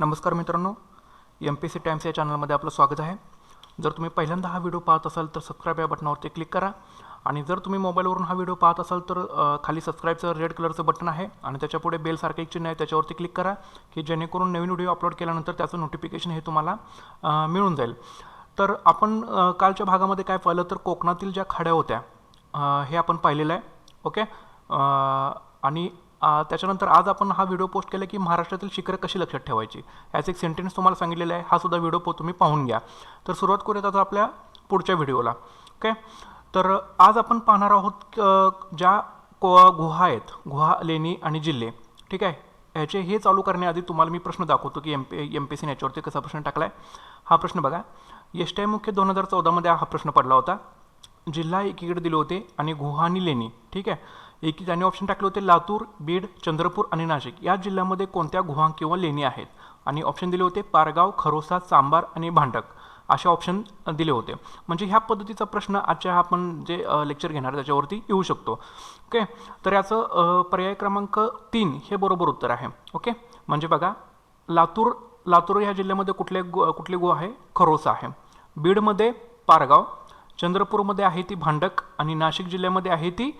नमस्कार मित्रांनो M P C Times या चॅनलमध्ये आपलं स्वागत आहे. जर तुम्ही पहिल्यांदा हा व्हिडिओ पाहत असाल तर सबस्क्राईब या बटनावरती क्लिक करा. आणि जर तुम्ही मोबाईलवरून हा व्हिडिओ पाहत असाल तर खाली सबस्क्राईबचं रेड कलरचं बटन आहे आणि त्याच्यापुढे बेलसारखं एक चिन्ह आहे त्याच्यावरती क्लिक करा की जेणेकरून नवीन व्हिडिओ अपलोड केल्यानंतर त्याचं नोटिफिकेशन हे तुम्हाला मिळून जाईल. तर आपण कालच्या भागामध्ये काय पाहिलं तर कोकणातील ज्या खाड्या होत्या हे आपण पाहिलेलं आहे. ओके आणि त्याच्यानंतर आज आपण हा व्हिडिओ पोस्ट केला की महाराष्ट्रातील शिखरं कशी लक्षात ठेवायची? याचं एक सेंटेन्स तुम्हाला सांगितलेलं आहे. हा सुद्धा व्हिडिओ तुम्ही पाहून घ्या. तर सुरुवात करूयात आता आपल्या पुढच्या व्हिडिओला ओके तर आज आपण पाहणार आहोत ज्या को गुहा आहेत गुहा लेणी आणि जिल्हे. ठीक आहे? ह्याचे हे चालू करण्याआधी तुम्हाला मी प्रश्न दाखवतो की एम पी एम पी सीने याच्यावरती कसा प्रश्न टाकला आहे हा प्रश्न बघा. एस टी आय मुख्य दोन हजार चौदामध्ये हा प्रश्न पडला होता. जिल्हा एकीकडे दिले होते आणि गुहा आणि लेणी. ठीक आहे? एकी त्यांनी ऑप्शन टाकले होते लातूर बीड चंद्रपूर आणि नाशिक. या जिल्ह्यामध्ये कोणत्या गुहा किंवा लेणी आहेत? आणि ऑप्शन दिले होते पारगाव खरोसा चांबार आणि भांडक. असे ऑप्शन दिले होते. म्हणजे ह्या पद्धतीचा प्रश्न आजच्या आपण जे लेक्चर घेणार त्याच्यावरती येऊ शकतो. ओके तर याचं पर्याय क्रमांक तीन हे बरोबर उत्तर आहे. ओके म्हणजे बघा लातूर लातूर ह्या जिल्ह्यामध्ये कुठले गु कुठली गो आहे? खरोसा आहे. बीडमध्ये पारगाव चंद्रपूरमध्ये आहे ती भांडक आणि नाशिक जिल्ह्यामध्ये आहे ती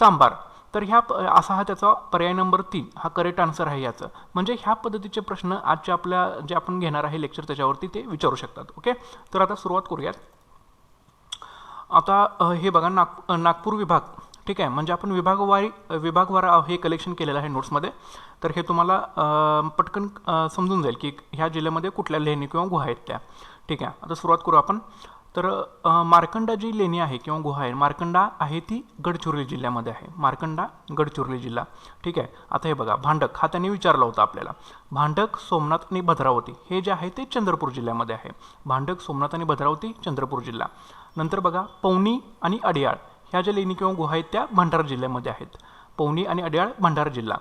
चांबार. तर ह्या असा हा त्याचा पर्याय नंबर तीन हा करेक्ट आन्सर आहे याचं. म्हणजे ह्या पद्धतीचे प्रश्न आजच्या आपल्या जे आपण घेणार आहे लेक्चर त्याच्यावरती ते विचारू शकतात ओके तर आता सुरुवात करूयात. आता हे बघा नाग नागपूर विभाग ठीक आहे? म्हणजे आपण विभागवारी विभागवार हे कलेक्शन केलेलं आहे नोट्समध्ये तर हे तुम्हाला पटकन समजून जाईल की ह्या जिल्ह्यामध्ये कुठल्या लेणी किंवा गुहा आहेत त्या. ठीक आहे? आता सुरुवात करू आपण. तर मार्कंडा जी लेणी आहे किंवा गुहा आहे मार्कंडा आहे ती गडचिरोली जिल्ह्यामध्ये आहे. मार्कंडा गडचिरोली जिल्हा. ठीक आहे? आता हे बघा भांडक. हा त्यांनी विचारला होता आपल्याला. भांडक सोमनाथ आणि भद्रावती हे जे आहे ते चंद्रपूर जिल्ह्यामध्ये आहे. भांडक सोमनाथ आणि भद्रावती चंद्रपूर जिल्हा. नंतर बघा पवनी आणि अडियाळ. ह्या ज्या लेणी किंवा गुहा आहेत त्या भंडारा जिल्ह्यामध्ये आहेत. पवनी आणि अडियाळ भंडारा जिल्हा.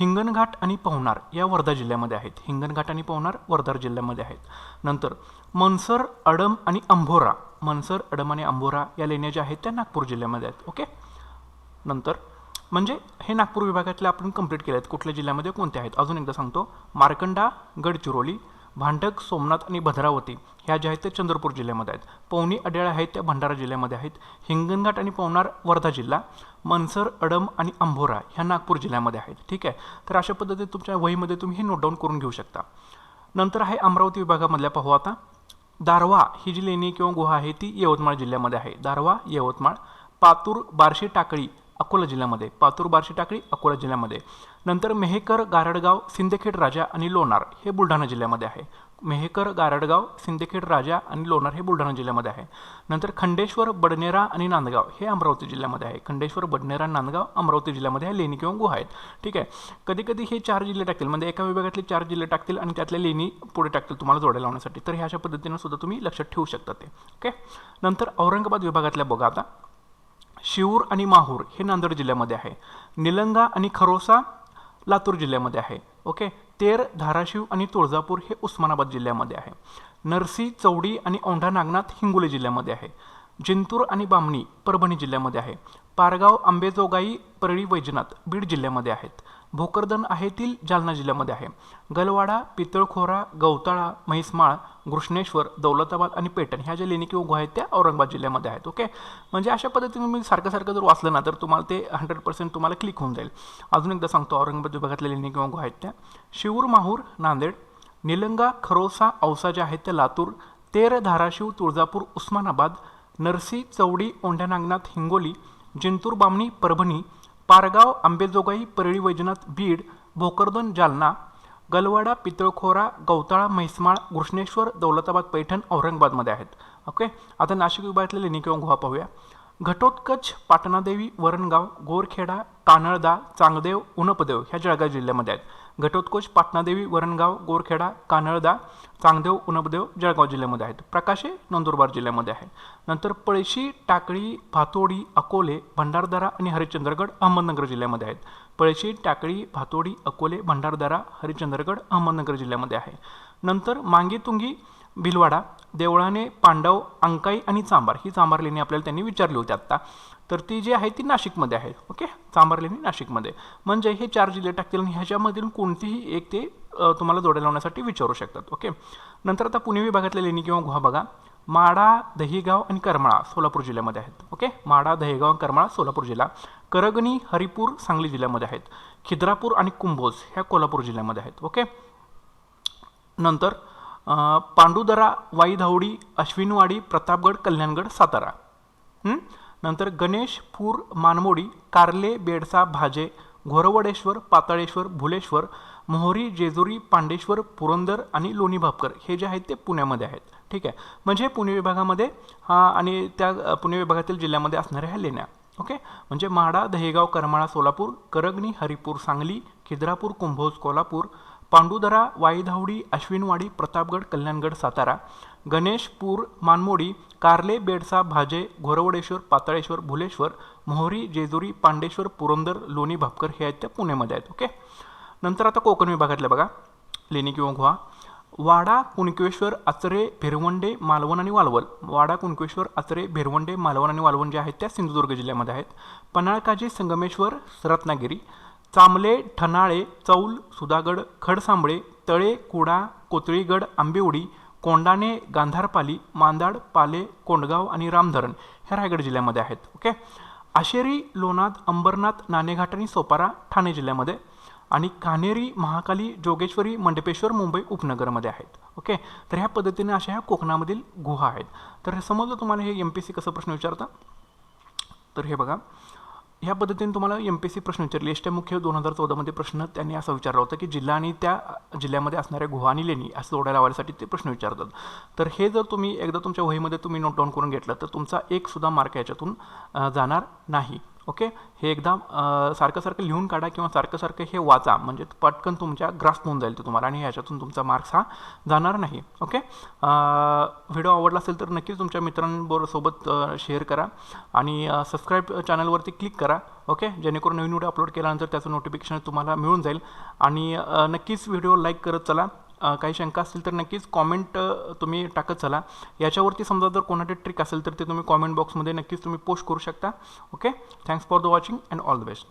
हिंगणघाट आणि पवनार या वर्धा जिल्ह्यामध्ये आहेत. हिंगणघाट आणि पवनार वर्धा जिल्ह्यामध्ये आहेत. नंतर मनसर अडम आणि अंभोरा. मनसर अडम आणि अंभोरा या लेण्या ज्या आहेत त्या नागपूर जिल्ह्यामध्ये आहेत. ओके? नंतर म्हणजे हे नागपूर विभागातले आपण कंप्लीट केले आहेत कुठल्या जिल्ह्यामध्ये? कोणते आहेत? अजून एकदा सांगतो. मार्कंडा गडचिरोली भांडक सोमनाथ आणि भद्रावती ह्या ज्या आहेत त्या चंद्रपूर जिल्ह्यामध्ये आहेत. पवनी अड्याळ आहेत त्या भंडारा जिल्ह्यामध्ये आहेत. हिंगणघाट आणि पवनार वर्धा जिल्हा मनसर अडम आणि अंभोरा ह्या नागपूर जिल्ह्यामध्ये आहेत. ठीक आहे? तर अशा पद्धतीने तुमच्या वहीमध्ये तुम्ही हे नोट डाऊन करून घेऊ शकता. नंतर आहे अमरावती विभागामधल्या पाहू आता. दारवा ही जी लेणी किंवा गुहा आहे ती यवतमाळ जिल्ह्यामध्ये आहे. दारवा यवतमाळ पातूर बार्शी टाकळी अकोला जिल्ह्यामध्ये पातूर बार्शी टाकळी अकोला जिल्ह्यामध्ये. नंतर मेहेकर गारडगाव सिंदखेड राजा आणि लोणार हे बुलढाणा जिल्ह्यामध्ये आहे. मेहेकर गारडगाव सिंदखेड राजा आणि लोणार हे बुलढाणा जिल्ह्यामध्ये आहे. नंतर खंडेश्वर बडनेरा आणि नांदगाव हे अमरावती जिल्ह्यामध्ये आहे. खंडेश्वर बडनेरा नांदगाव अमरावती जिल्ह्यामध्ये आहे लेणी किंवा गुहा आहेत. ठीक आहे? कधी कधी हे चार जिल्हे टाकतील. म्हणजे एका विभागातले चार जिल्हे टाकतील आणि त्यातल्या लेणी पुढे टाकतील तुम्हाला जोड्या लावण्यासाठी. तर ह्या अशा पद्धतीनं सुद्धा तुम्ही लक्षात ठेवू शकता ते. ओके? नंतर औरंगाबाद विभागातल्या बघा आता. शिऊर आणि माहूर हे नांदेड जिल्ह्यामध्ये आहे. निलंगा आणि खरोसा लातूर जिल्ह्यामध्ये आहे. ओके? तेर धाराशिव आणि तुळजापूर हे उस्मानाबाद जिल्ह्यामध्ये आहे. नरसी चौडी आणि औंढा नागनाथ हिंगोली जिल्ह्यामध्ये आहे. जिंतूर आणि बामणी परभणी जिल्ह्यामध्ये आहे. पारगाव आंबेजोगाई परळी वैजनाथ बीड जिल्ह्यामध्ये आहेत. भोकरदन आहेतील जालना जिल्ह्यामध्ये आहे. गलवाडा पितळखोरा गवताळा म्हैसमाळ घृष्णेश्वर दौलताबाद आणि पेटण ह्या ज्या लेणी किंवा गुहा आहेत त्या औरंगाबाद जिल्ह्यामध्ये आहेत ओके? म्हणजे अशा पद्धतीने मी सारखं सारखं जर वाचलं ना तर तुम्हाला ते हंड्रेड पर्सेंट तुम्हाला क्लिक होऊन जाईल. अजून एकदा सांगतो औरंगाबाद विभागातल्या लेणी किंवा गुहा आहेत त्या. शिवूर माहूर नांदेड निलंगा खरोसा औसा ज्या आहेत त्या लातूर तेर धाराशिव तुळजापूर उस्मानाबाद नरसी चौडी ओंढ्यानागनाथ हिंगोली जिंतूर बामणी परभणी पारगाव आंबेजोगाई परळी वैजनाथ बीड भोकरदन जालना गलवाडा पितळखोरा गवताळा म्हैसमाळ घृष्णेश्वर दौलताबाद पैठण औरंगाबादमध्ये आहेत. ओके आता नाशिक विभागातले लेणी किंवा गुहा पाहूया. घटोत्कच पाटणादेवी वरणगाव गोरखेडा कानळदा चांगदेव उनपदेव ह्या जळगाव जिल्ह्यामध्ये आहेत. घटोत्कोच पाटणादेवी वरणगाव गोरखेडा कानळदा चांगदेव उनपदेव जळगाव जिल्ह्यामध्ये आहेत. प्रकाशे नंदुरबार जिल्ह्यामध्ये आहे. नंतर पळशी टाकळी भातोडी अकोले भंडारदरा आणि हरिश्चंद्रगड अहमदनगर जिल्ह्यामध्ये आहेत. पळशी टाकळी भातोडी अकोले भंडारदरा हरिश्चंद्रगड अहमदनगर जिल्ह्यामध्ये आहे. नंतर मांगीतुंगी भिलवाडा देवळाने पांडव अंकाई आणि चांबार ही चांबार लेणी आपल्याला त्यांनी विचारली होती आत्ता. तर ती जी आहे ती नाशिकमध्ये आहे ओके? चांबार लेणी नाशिकमध्ये. म्हणजे हे चार जिल्हे टाकतील आणि ह्याच्यामधील कोणतीही एक ते तुम्हाला जोड्या लावण्यासाठी विचारू शकतात ओके? नंतर आता पुणे विभागातल्या लेणी किंवा गुहा बघा. माडा दहिगाव आणि करमाळा सोलापूर जिल्ह्यामध्ये आहेत ओके? माडा दहेगाव करमाळा सोलापूर जिल्हा. करगणी हरिपूर सांगली जिल्ह्यामध्ये आहेत. खिद्रापूर आणि कुंभोज ह्या कोल्हापूर जिल्ह्यामध्ये आहेत ओके? नंतर पांडुदरा वाईधावडी अश्विनवाडी प्रतापगड कल्याणगड सातारा. नंतर गणेशपूर मानमोडी कार्ले बेडसा भाजे घोरवडेश्वर पाताळेश्वर भुलेश्वर मोहरी जेजुरी पांडेश्वर पुरंदर आणि लोणी भापकर हे जे आहेत ते पुण्यामध्ये आहेत. ठीक आहे? म्हणजे पुणे विभागामध्ये हा आणि त्या पुणे विभागातील जिल्ह्यामध्ये असणाऱ्या ह्या लेण्या. ओके? म्हणजे माडा दहेगाव करमाळा सोलापूर करगणी हरिपूर सांगली खिद्रापूर कुंभोज कोल्हापूर पांडुदरा वाईधावडी अश्विनवाडी प्रतापगड कल्याणगड सातारा गणेशपूर मानमोडी कार्ले बेडसा भाजे घोरवडेश्वर पाताळेश्वर भुलेश्वर मोहरी जेजुरी पांडेश्वर पुरंदर लोणी भापकर हे आहेत त्या पुण्यामध्ये आहेत ओके? नंतर आता कोकण विभागातल्या बघा. लेणी किंवा गुहा. वाडा कुणकेश्वर आचरे भिरवंडे मालवण आणि वालवल. वाडा कुणकेश्वर आचरे भिरवंडे मालवण आणि वालवण जे आहेत त्या सिंधुदुर्ग जिल्ह्यामध्ये आहेत. पन्हाळकाजी संगमेश्वर रत्नागिरी चांबले ठनाळे चौल सुधागड खडसांबळे तळे कुडा कोतळीगड आंबेवडी कोंडाणे गांधारपाली मांदाड पाले कोंडगाव आणि रामधरण ह्या रायगड जिल्ह्यामध्ये आहेत. ओके? आशेरी लोणाद अंबरनाथ नाणेघाट आणि सोपारा ठाणे जिल्ह्यामध्ये आणि कानेरी महाकाली जोगेश्वरी मंडपेश्वर मुंबई उपनगरमध्ये आहेत. ओके? तर ह्या पद्धतीने अशा ह्या कोकणामधील गुहा आहेत. तर समजलं तुम्हाला हे एम पी सी कसं प्रश्न विचारतं? तर हे बघा. ह्या पद्धतीने तुम्हाला एम पी सी प्रश्न विचारले. एस मुख्य दोन हजार चौदामध्ये प्रश्न त्यांनी असं विचारला होता की जिल्हा आणि त्या जिल्ह्यामध्ये असणाऱ्या गुहा आणि लेणी असं जोडायला लावायसाठी ते प्रश्न विचारतात. तर हे जर तुम्ही एकदा तुमच्या वहीमध्ये तुम्ही नोट डाऊन करून घेतलं तर तुमचा एकसुद्धा मार्क याच्यातून जाणार नाही. ओके? हे एकदा सारखं सारखं लिहून काढा किंवा सारखं सारखं हे वाचा. म्हणजे पटकन तुमच्या ग्रास होऊन जाईल ते तुम्हाला आणि ह्याच्यातून तुमचा मार्क्स हा जाणार नाही. ओके? व्हिडिओ आवडला असेल तर नक्कीच तुमच्या मित्रांबरोबर सोबत शेअर करा आणि सबस्क्राईब चॅनलवरती क्लिक करा. ओके? जेणेकरून नवीन व्हिडिओ अपलोड केल्यानंतर त्याचं नोटिफिकेशन तुम्हाला मिळून जाईल. आणि नक्कीच व्हिडिओ लाईक करत चला. काही शंका असतील तर नक्कीच कॉमेंट तुम्ही टाकत चला. याच्यावरती समजा जर कोणाचे ट्रिक असेल तर ते तुम्ही कॉमेंट बॉक्समध्ये नक्कीच तुम्ही पोस्ट करू शकता. Okay thanks for the watching and all the best